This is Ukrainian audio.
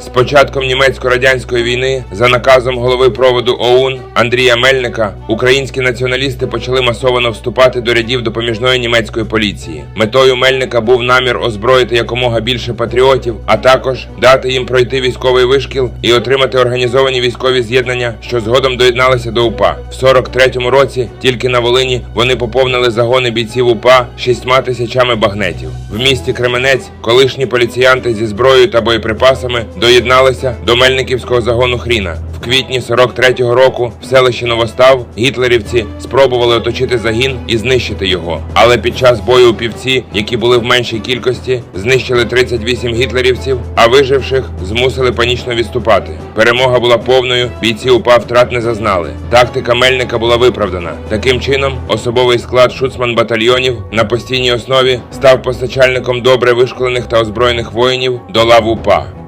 З початком німецько-радянської війни за наказом голови проводу ОУН Андрія Мельника українські націоналісти почали масово вступати до рядів допоміжної німецької поліції. Метою Мельника був намір озброїти якомога більше патріотів, а також дати їм пройти військовий вишкіл і отримати організовані військові з'єднання, що згодом доєдналися до УПА. В 43-му році тільки на Волині вони поповнили загони бійців упа шістьма тисячами багнетів. В місті Кременець колишні поліціянти зі зброєю та боєприпасами доєдналися до Мельниківського загону Хріна. В квітні 43-го року в селищі Новостав гітлерівці спробували оточити загін і знищити його. Але під час бою у півці, які були в меншій кількості, знищили 38 гітлерівців, а виживших змусили панічно відступати. Перемога була повною, бійці УПА втрат не зазнали. Тактика Мельника була виправдана. Таким чином, особовий склад шуцман батальйонів на постійній основі став постачальником добре вишколених та озброєних воїнів до лав УПА.